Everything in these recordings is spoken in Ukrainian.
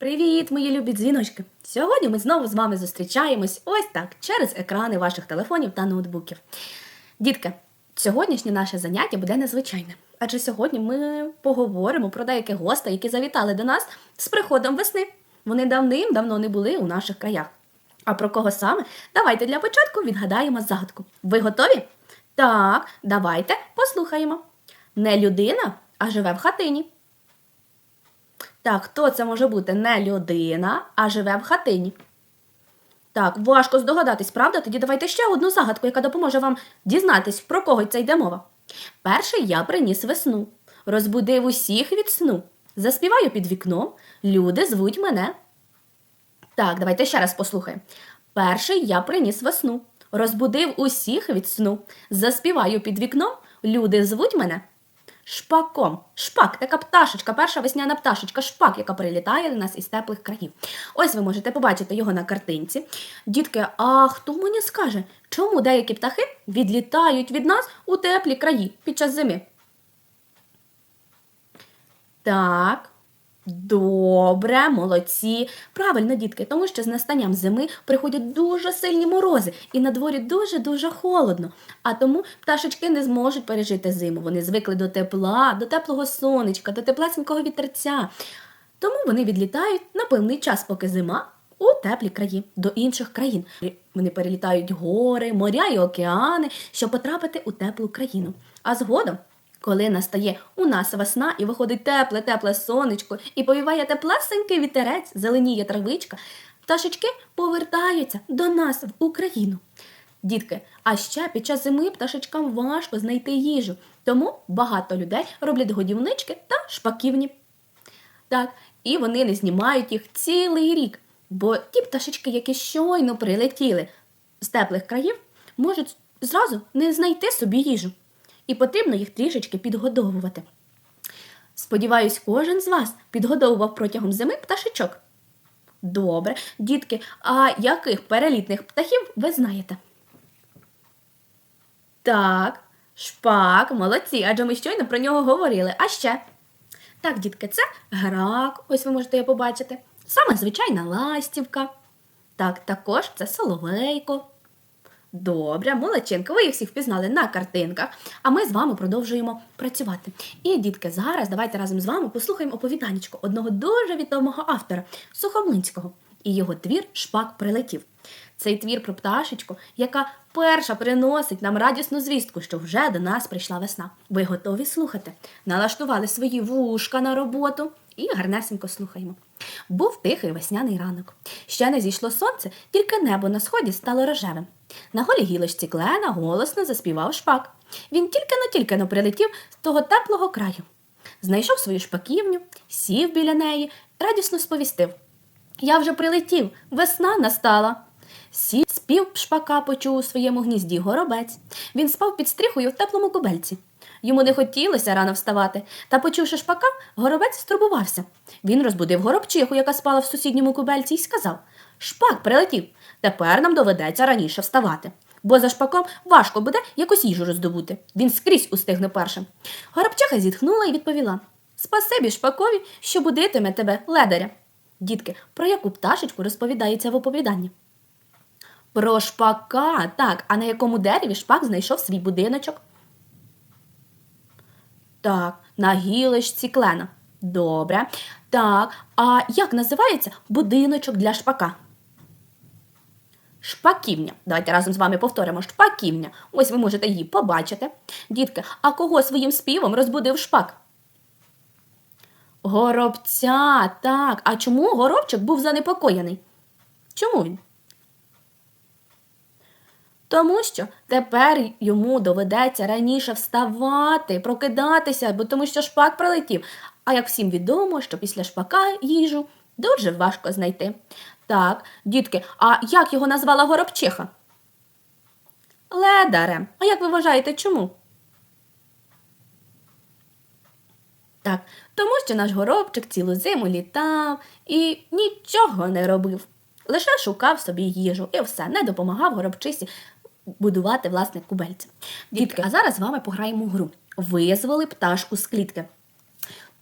Привіт, мої любі дзвіночки! Сьогодні ми знову з вами зустрічаємось ось так через екрани ваших телефонів та ноутбуків. Дітки, сьогоднішнє наше заняття буде незвичайне, адже сьогодні ми поговоримо про деяких гостей, які завітали до нас з приходом весни. Вони давним-давно не були у наших краях. А про кого саме? Давайте для початку відгадаємо загадку. Ви готові? Так, давайте послухаємо. Не людина, а живе в хатині. Так, хто це може бути? Не людина, а живе в хатині. Так, важко здогадатись, правда? Тоді давайте ще одну загадку, яка допоможе вам дізнатись, про кого це йде мова. Перший я приніс весну, розбудив усіх від сну. Заспіваю під вікном, люди звуть мене. Так, давайте ще раз послухаємо. Перший я приніс весну, розбудив усіх від сну. Заспіваю під вікном, люди звуть мене. Шпаком. Шпак, така пташечка, перша весняна пташечка, шпак, яка прилітає до нас із теплих країв. Ось ви можете побачити його на картинці. Дітки, а хто мені скаже, чому деякі птахи відлітають від нас у теплі краї під час зими? Так. Добре, молодці. Правильно, дітки, тому що з настанням зими приходять дуже сильні морози, і на дворі дуже-дуже холодно. А тому пташечки не зможуть пережити зиму. Вони звикли до тепла, до теплого сонечка, до теплесенького вітерця. Тому вони відлітають на певний час, поки зима у теплі краї до інших країн. Вони перелітають гори, моря і океани, щоб потрапити у теплу країну. А згодом коли настає у нас весна і виходить тепле, тепле сонечко, і повіває теплесенький вітерець, зеленіє травичка, пташечки повертаються до нас в Україну. Дітки, а ще під час зими пташечкам важко знайти їжу, тому багато людей роблять годівнички та шпаківні. Так, і вони не знімають їх цілий рік, бо ті пташечки, які щойно прилетіли з теплих країв, можуть зразу не знайти собі їжу і потрібно їх трішечки підгодовувати. Сподіваюсь, кожен з вас підгодовував протягом зими пташечок. Добре, дітки, а яких перелітних птахів ви знаєте? Так, шпак, молодці, адже ми щойно про нього говорили. А ще. Так, дітки, це грак, ось ви можете його побачити. Саме звичайна ластівка. Так, також це соловейко. Добре, молодчинка, ви їх всіх впізнали на картинках, а ми з вами продовжуємо працювати. І, дітки, зараз давайте разом з вами послухаємо оповіданечко одного дуже відомого автора Сухомлинського і його твір Шпак прилетів. Цей твір про пташечку, яка перша приносить нам радісну звістку, що вже до нас прийшла весна. Ви готові слухати? Налаштували свої вушка на роботу і гарнесенько слухаємо. Був тихий весняний ранок. Ще не зійшло сонце, тільки небо на сході стало рожевим. На голій гілочці клена голосно заспівав шпак. Він тільки но тільки но прилетів з того теплого краю. Знайшов свою шпаківню, сів біля неї, радісно сповістив. Я вже прилетів, весна настала. Сів спів шпака почув у своєму гнізді горобець. Він спав під стріхою в теплому кубельці. Йому не хотілося рано вставати, та, почувши шпака, горобець стурбувався. Він розбудив горобчиху, яка спала в сусідньому кубельці, і сказав Шпак прилетів. Тепер нам доведеться раніше вставати, бо за шпаком важко буде якусь їжу роздобути. Він скрізь устигне першим. Горобчиха зітхнула і відповіла Спасибі шпакові, що будитиме тебе ледаря. Дітки, про яку пташечку розповідається в оповіданні? Про шпака, так, а на якому дереві шпак знайшов свій будиночок? Так, на гілочці клена. Добре. Так, а як називається будиночок для шпака? Шпаківня. Давайте разом з вами повторимо шпаківня. Ось ви можете її побачити. Дітки, а кого своїм співом розбудив шпак? Горобця, так. А чому горобчик був занепокоєний? Чому він? Тому що тепер йому доведеться раніше вставати, прокидатися, бо тому що шпак прилетів. А як всім відомо, що після шпака їжу дуже важко знайти. Так, дітки, а як його назвала горобчиха? Ледарем. А як ви вважаєте, чому? Так, тому що наш горобчик цілу зиму літав і нічого не робив. Лише шукав собі їжу і все, не допомагав горобчисі будувати власне кубельце. Дітки, а зараз з вами пограємо в гру. Визвали пташку з клітки.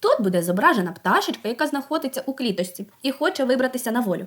Тут буде зображена пташечка, яка знаходиться у кліточці і хоче вибратися на волю.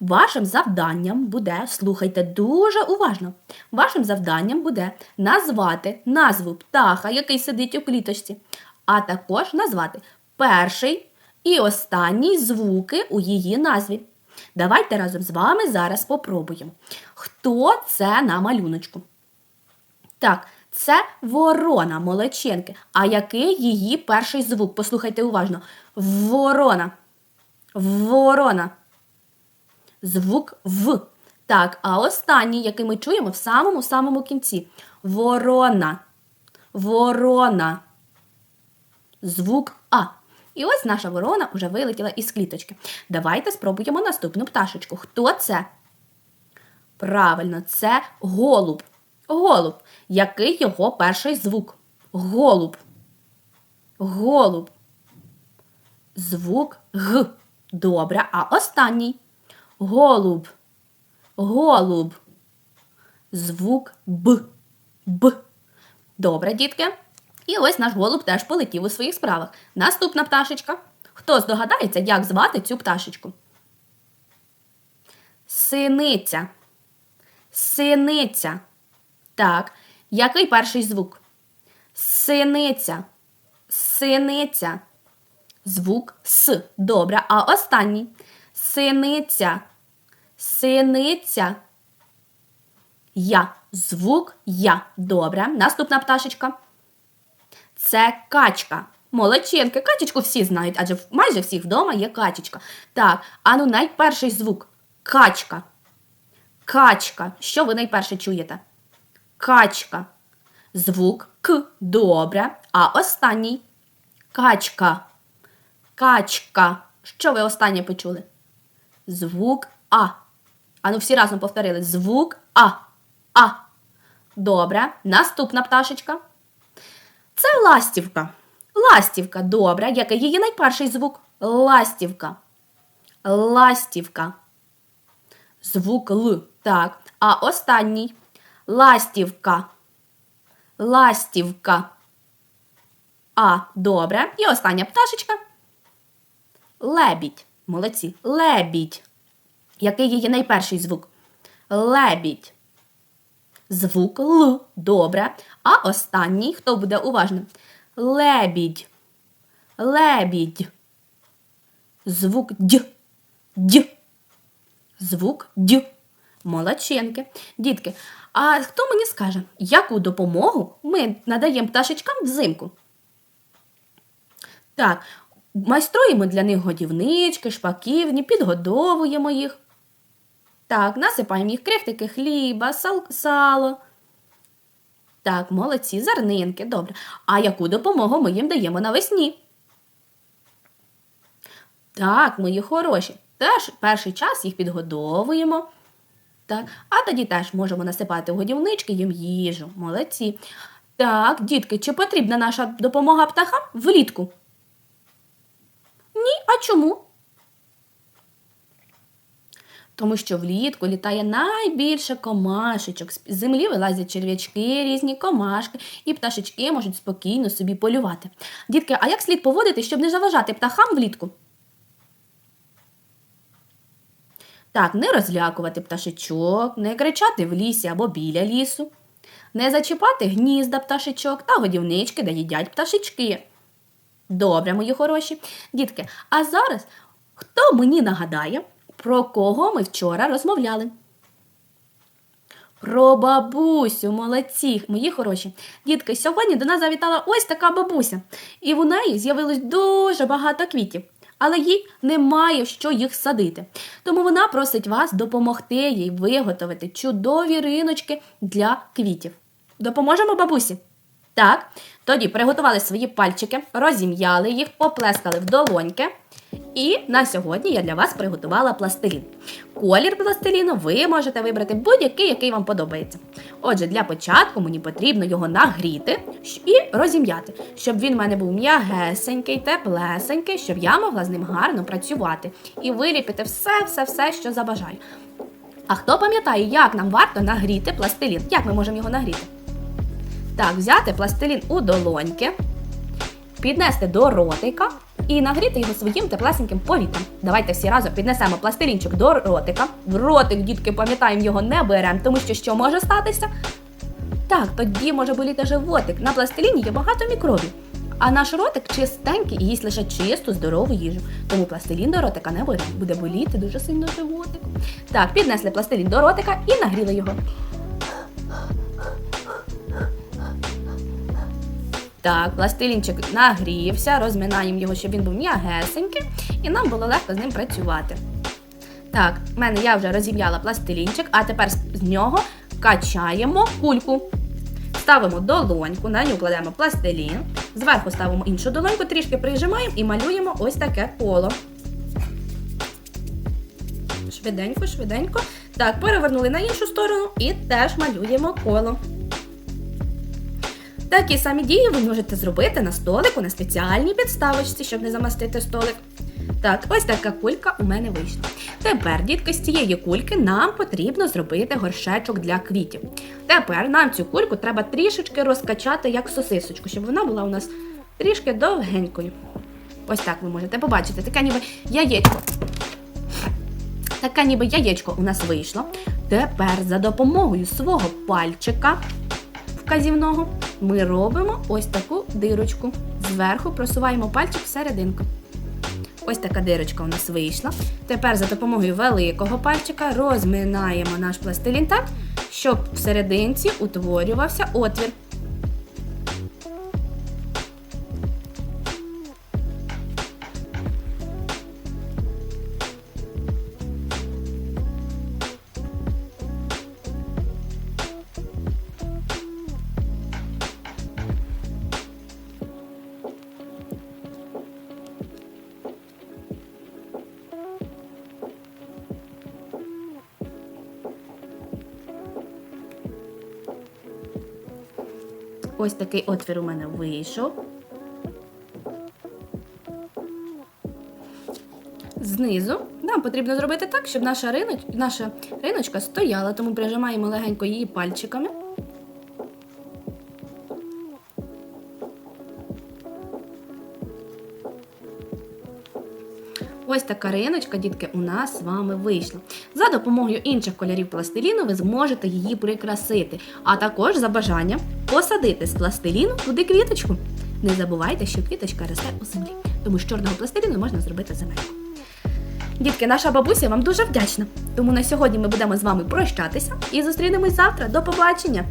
Вашим завданням буде, слухайте дуже уважно. Вашим завданням буде назвати назву птаха, який сидить у кліточці, а також назвати перший і останній звуки у її назві. Давайте разом з вами зараз попробуємо. Хто це на малюночку? Так, це ворона молодченки. А який її перший звук? Послухайте уважно. Ворона. Ворона. Звук В. Так, а останній, який ми чуємо в самому-самому кінці. Ворона. Ворона. Звук А. І ось наша ворона вже вилетіла із кліточки. Давайте спробуємо наступну пташечку. Хто це? Правильно, це голуб. Голуб. Який його перший звук? Голуб. Голуб. Звук Г. Добре. А останній. Голуб. Голуб. Звук Б. Б. Добре, дітки. І ось наш голуб теж полетів у своїх справах. Наступна пташечка. Хто здогадається, як звати цю пташечку? Синиця. Синиця. Так. Який перший звук? Синиця. Синиця. Звук С. Добре. А останній. Синиця. Синиця. Я. Звук Я. Добре. Наступна пташечка. Це качка. Молодчинки. Качечку всі знають, адже майже всіх вдома є качечка. Так, а ну найперший звук. Качка. Качка. Що ви найперше чуєте? Качка. Звук К. Добре. А останній. Качка. Качка. Що ви останнє почули? Звук А. Ану, всі разом повторили. Звук А. А. Добре. Наступна пташечка. Це ластівка. Ластівка. Добре. Який її найперший звук? Ластівка. Ластівка. Звук Л. Так. А останній. Ластівка. Ластівка. А. Добре. І остання пташечка. Лебідь. Молодці. Лебідь. Який її найперший звук? Лебідь. Звук Л. Добре. А останній, хто буде уважним? Лебідь. Лебідь. Звук Д. Д. Звук Д. Молодченки. Дітки, а хто мені скаже, яку допомогу ми надаємо пташечкам взимку? Так, майструємо для них годівнички, шпаківні, підгодовуємо їх. Так, насипаємо їх крихтики хліба, сал, сало. Так, молодці, зернинки, добре. А яку допомогу ми їм даємо навесні? Так, мої хороші. Теж перший час їх підгодовуємо. Так, а тоді теж можемо насипати в годівнички їм їжу. Молодці. Так, дітки, чи потрібна наша допомога птахам влітку? Ні, а чому? Тому що влітку літає найбільше комашечок. З землі вилазять черв'ячки, різні комашки, і пташечки можуть спокійно собі полювати. Дітки, а як слід поводити, щоб не заважати птахам влітку? Так, не розлякувати пташечок, не кричати в лісі або біля лісу, не зачіпати гнізда пташечок та годівнички, де їдять пташечки. Добре, мої хороші. Дітки, а зараз хто мені нагадає, про кого ми вчора розмовляли? Про бабусю, молодці, мої хороші. Дітки, сьогодні до нас завітала ось така бабуся, і в неї з'явилось дуже багато квітів, але їй немає що їх садити. Тому вона просить вас допомогти їй виготовити чудові риночки для квітів. Допоможемо бабусі? Так, тоді приготували свої пальчики, розім'яли їх, поплескали в долоньки. І на сьогодні я для вас приготувала пластилін. Колір пластиліну ви можете вибрати будь-який, який вам подобається. Отже, для початку мені потрібно його нагріти і розім'яти, щоб він в мене був м'ягесенький, теплесенький, щоб я могла з ним гарно працювати і виліпити все-все-все, що забажаю. А хто пам'ятає, як нам варто нагріти пластилін? Як ми можемо його нагріти? Так, взяти пластилін у долоньки, піднести до ротика і нагріти його своїм теплесеньким повітрям. Давайте всі разом піднесемо пластилінчик до ротика. В ротик, дітки, пам'ятаємо, його не беремо, тому що що може статися? Так, тоді може боліти животик. На пластиліні є багато мікробів. А наш ротик чистенький і їсть лише чисту, здорову їжу. Тому пластилін до ротика не беремо. Буде боліти дуже сильно животик. Так, піднесли пластилін до ротика і нагріли його. Так, пластилінчик нагрівся, розминаємо його, щоб він був м'ягесенький, і нам було легко з ним працювати. Так, в мене я вже розім'яла пластилінчик, а тепер з- нього качаємо кульку. Ставимо долоньку, на нього кладемо пластилін, зверху ставимо іншу долоньку, трішки прижимаємо і малюємо ось таке коло. Швиденько, швиденько. Так, перевернули на іншу сторону і теж малюємо коло. Такі самі дії ви можете зробити на столику на спеціальній підставочці, щоб не замастити столик. Так, ось така кулька у мене вийшла. Тепер, дітки, з цієї кульки нам потрібно зробити горшечок для квітів. Тепер нам цю кульку треба трішечки розкачати як сосисочку, щоб вона була у нас трішки довгенькою. Ось так ви можете побачити, таке ніби яєчко. Таке ніби яєчко у нас вийшло. Тепер за допомогою свого пальчика вказівного ми робимо ось таку дирочку. Зверху просуваємо пальчик всерединку. Ось така дирочка у нас вийшла. Тепер за допомогою великого пальчика розминаємо наш пластилін так, щоб всерединці утворювався отвір. Ось такий отвір у мене вийшов. Знизу нам потрібно зробити так, щоб наша, риноч... наша риночка стояла, тому прижимаємо легенько її пальчиками. Ось така риночка, дітки, у нас з вами вийшла. За допомогою інших кольорів пластиліну ви зможете її прикрасити, а також за бажанням посадити з пластиліну туди квіточку. Не забувайте, що квіточка росте у землі, тому з чорного пластиліну можна зробити земельку. Дітки, наша бабуся вам дуже вдячна. Тому на сьогодні ми будемо з вами прощатися і зустрінемось завтра. До побачення!